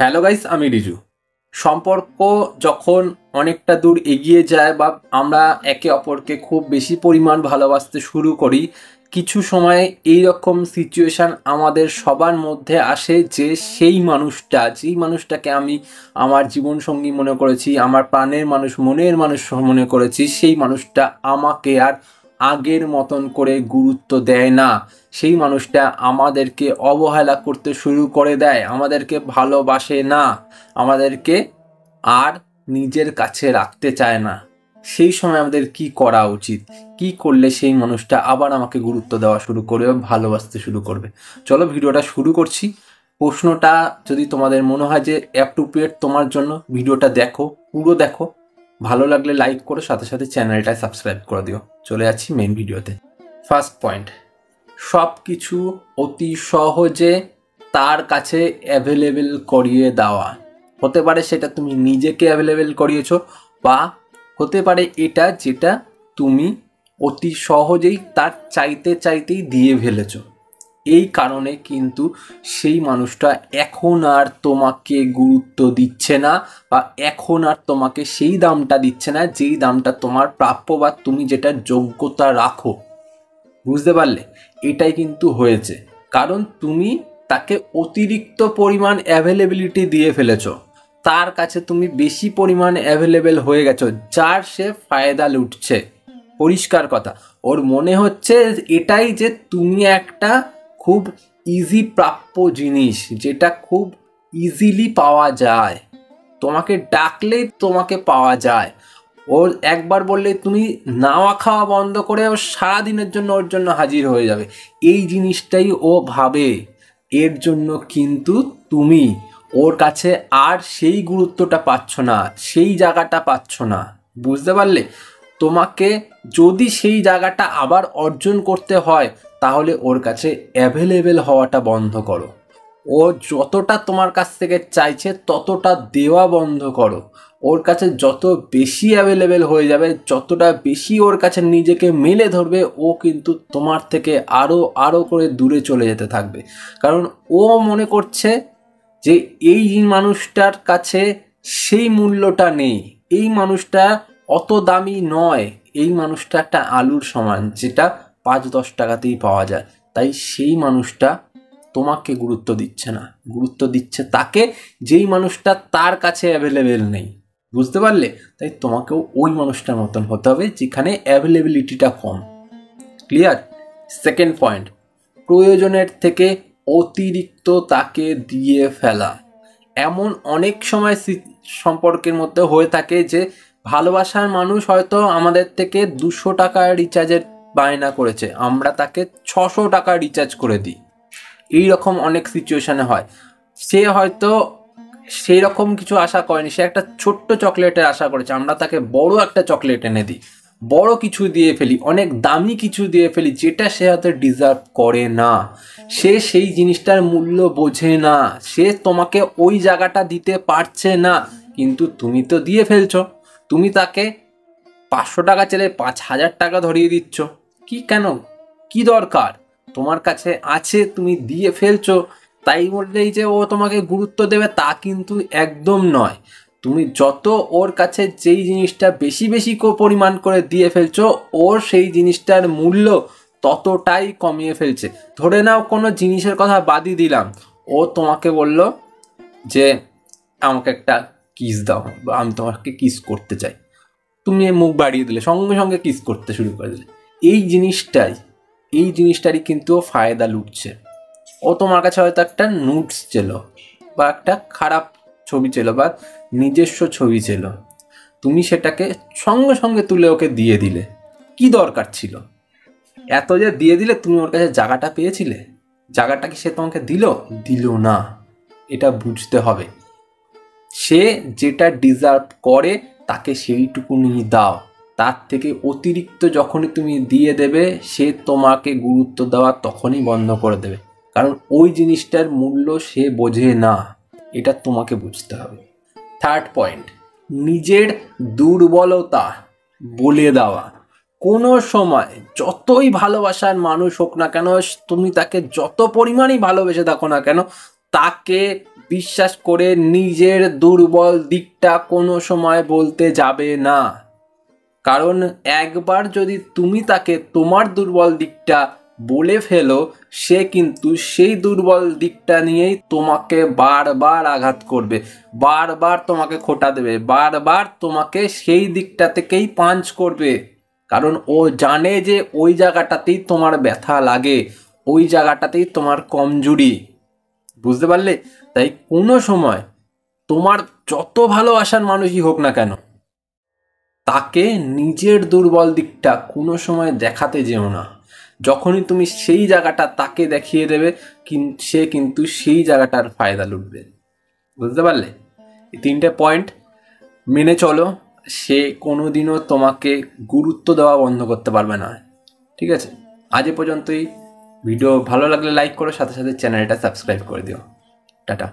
Hello guys আমি রিজু। সম্পর্ক যখন অনেকটা দূর এগিয়ে যায় বা আমরা একে অপরকে খুব বেশি পরিমাণ ভালোবাসতে শুরু করি, কিছু সময় এই রকম সিচুয়েশান আমাদের সবার মধ্যে আসে যে সেই মানুষটা, যেই মানুষটাকে আমি আমার জীবনসঙ্গী মনে করেছি, আমার প্রাণের মানুষ, মনের মানুষ মনে করেছি, সেই মানুষটা আমাকে আর আগের মতন করে গুরুত্ব দেয় না। সেই মানুষটা আমাদেরকে অবহেলা করতে শুরু করে দেয়, আমাদেরকে ভালোবাসে না, আমাদেরকে আর নিজের কাছে রাখতে চায় না। সেই সময় আমাদের কি করা উচিত? কি করলে সেই মানুষটা আবার আমাকে গুরুত্ব দেওয়া শুরু করবে ভালোবাসতে শুরু করবে? চলো ভিডিওটা শুরু করছি। প্রশ্নটা যদি তোমাদের মনে হয় যে অ্যাপ অ্যাপ্রোপ্রিয়েট তোমার জন্য, ভিডিওটা দেখো, পুরো দেখো। ভালো লাগলে লাইক করো সাথে সাথে চ্যানেলটা সাবস্ক্রাইব করে দিও। চলে যাচ্ছি মেন ভিডিওতে ফার্স্ট পয়েন্ট সব কিছু অতি সহজে তার কাছে অ্যাভেলেবেল করিয়ে দেওয়া। হতে পারে সেটা তুমি নিজেকে অ্যাভেলেবেল করিয়েছ বা হতে পারে এটা যেটা তুমি অতি সহজেই তার চাইতে চাইতেই দিয়ে ফেলেছো। এই কারণে কিন্তু সেই মানুষটা এখন আর তোমাকে গুরুত্ব দিচ্ছে না বা এখন আর তোমাকে সেই দামটা দিচ্ছে না যেই দামটা তোমার প্রাপ্য বা তুমি যেটা যোগ্যতা রাখো। বুঝতে পারলে? এটাই কিন্তু হয়েছে। কারণ তুমি তাকে অতিরিক্ত পরিমাণ অ্যাভেলেবিলিটি দিয়ে ফেলেছো। তার কাছে তুমি বেশি পরিমাণ অ্যাভেলেবেল হয়ে গেছো, যার সে ফায়দা লুটছে। পরিষ্কার কথা। ওর মনে হচ্ছে এটাই যে তুমি একটা খুব ইজি প্রাপ্য জিনিস, যেটা খুব ইজিলি পাওয়া যায়। তোমাকে ডাকলেই তোমাকে পাওয়া যায়। ওর একবার বললে তুমি নাওয়া খাওয়া বন্ধ করে ও সারাদিনের জন্য ওর জন্য হাজির হয়ে যাবে। এই জিনিসটাই ও ভাবে। এর জন্য কিন্তু তুমি ওর কাছে আর সেই গুরুত্বটা পাচ্ছ না, সেই জায়গাটা পাচ্ছ না। বুঝতে পারলে? তোমাকে যদি সেই জায়গাটা আবার অর্জন করতে হয় তাহলে ওর কাছে অ্যাভেলেবেল হওয়াটা বন্ধ করো। ও যতটা তোমার কাছ থেকে চাইছে, ততটা দেওয়া বন্ধ করো। ওর কাছে যত বেশি অ্যাভেলেবেল হয়ে যাবে, যতটা বেশি ওর কাছে নিজেকে মেলে ধরবে, ও কিন্তু তোমার থেকে আরও আরও করে দূরে চলে যেতে থাকবে। কারণ ও মনে করছে যে এই মানুষটার কাছে সেই মূল্যটা নেই। এই মানুষটা অত দামি নয়। এই মানুষটা একটা আলুর সমান, যেটা পাঁচ দশ টাকাতেই পাওয়া যায়। তাই সেই মানুষটা তোমাকে গুরুত্ব দিচ্ছে না। গুরুত্ব দিচ্ছে তাকে, যেই মানুষটা তার কাছে অ্যাভেলেবেল নেই। বুঝতে পারলে? তাই তোমাকেও ওই মানুষটার মতন হতে হবে, যেখানে অ্যাভেলেবিলিটিটা কম। ক্লিয়ার সেকেন্ড পয়েন্ট প্রয়োজনের থেকে অতিরিক্ত তাকে দিয়ে ফেলা। এমন অনেক সময় সম্পর্কের মধ্যে হয়ে থাকে যে ভালোবাসার মানুষ হয়তো আমাদের থেকে দুশো টাকা রিচার্জের বায়না করেছে। আমরা তাকে ছশো টাকা রিচার্জ করে দিই। এই রকম অনেক সিচুয়েশানে হয়। সে হয়তো সেই রকম কিছু আশা করেনি। সে একটা ছোট্ট চকলেটের আশা করেছে। আমরা তাকে বড় একটা চকলেট এনে দিই। বড় কিছু দিয়ে ফেলি, অনেক দামি কিছু দিয়ে ফেলি, যেটা সে হয়তো ডিজার্ভ করে না। সে সেই জিনিসটার মূল্য বোঝে না। সে তোমাকে ওই জায়গাটা দিতে পারছে না। কিন্তু তুমি তো দিয়ে ফেলছো। তুমি তাকে পাঁচশো টাকা চেলে পাঁচ হাজার টাকা ধরিয়ে দিচ্ছ। কি কেন? কি দরকার? তোমার কাছে আছে, তুমি দিয়ে ফেলছো। তাই বললেই যে ও তোমাকে গুরুত্ব দেবে তা কিন্তু একদম নয়। তুমি যত ওর কাছে যেই জিনিসটা বেশি বেশি পরিমাণ করে দিয়ে ফেলছো, ওর সেই জিনিসটার মূল্য ততটাই কমিয়ে ফেলছে। ধরে নাও কোনো জিনিসের কথা বাদই দিলাম। ও তোমাকে বলল যে, আমাকে একটা কিস দাও। আমি তোমাকে কিস করতে চাই। তুমি মুখ বাড়িয়ে দিলে, সঙ্গে সঙ্গে কিস করতে শুরু করে দিলে। এই জিনিসটাই, এই জিনিসটারই কিন্তু ফায়দা লুটছে। ও তোমার কাছে হয়তো একটা নুটস ছিল বা একটা খারাপ ছবি ছিল বা নিজস্ব ছবি ছিল তুমি সেটাকে সঙ্গে সঙ্গে তুলে ওকে দিয়ে দিলে। কি দরকার ছিল? এত যে দিয়ে দিলে তুমি ওর কাছে জায়গাটা পেয়েছিলে? জায়গাটা কি সে তোমাকে দিল? দিল না। এটা বুঝতে হবে। সে যেটা ডিজার্ভ করে তাকে সেইটুকুনি দাও। তার থেকে অতিরিক্ত যখনই তুমি দিয়ে দেবে, সে তোমাকে গুরুত্ব দেওয়া তখনই বন্ধ করে দেবে। কারণ ওই জিনিসটার মূল্য সে বোঝে না। এটা তোমাকে বুঝতে হবে। থার্ড পয়েন্ট নিজের দুর্বলতা বলে দেওয়া। কোনো সময় যতই ভালোবাসার মানুষ হোক না কেন, তুমি তাকে যত পরিমাণই ভালোবেসে থাকো না কেন, তাকে বিশ্বাস করে নিজের দুর্বল দিকটা কোনো সময় বলতে যাবে না। কারণ একবার যদি তুমি তাকে তোমার দুর্বল দিকটা বলে ফেলো, সে কিন্তু সেই দুর্বল দিকটা নিয়েই তোমাকে বারবার আঘাত করবে, বারবার তোমাকে খোটা দেবে, বারবার তোমাকে সেই দিকটা থেকেই পাঞ্চ করবে। কারণ ও জানে যে ওই জায়গাটাতেই তোমার ব্যথা লাগে, ওই জায়গাটাতেই তোমার কমজুরি। বুঝতে পারলে? তাই কোনো সময় তোমার যত ভালোবাসার মানুষই হোক না কেন, তাকে নিজের দুর্বল দিকটা কোনো সময় দেখাতে যেও না। যখনই তুমি সেই জায়গাটা তাকে দেখিয়ে দেবে সে কিন্তু সেই জায়গাটার ফায়দা লুটবে। বুঝতে পারলে? এই তিনটে পয়েন্ট মেনে চলো, সে কোনো দিনও তোমাকে গুরুত্ব দেওয়া বন্ধ করতে পারবে না। ঠিক আছে? আজ পর্যন্তই। ভিডিও ভালো লাগলে লাইক করো সাথে সাথে চ্যানেলটা সাবস্ক্রাইব করে দিও। টাটা।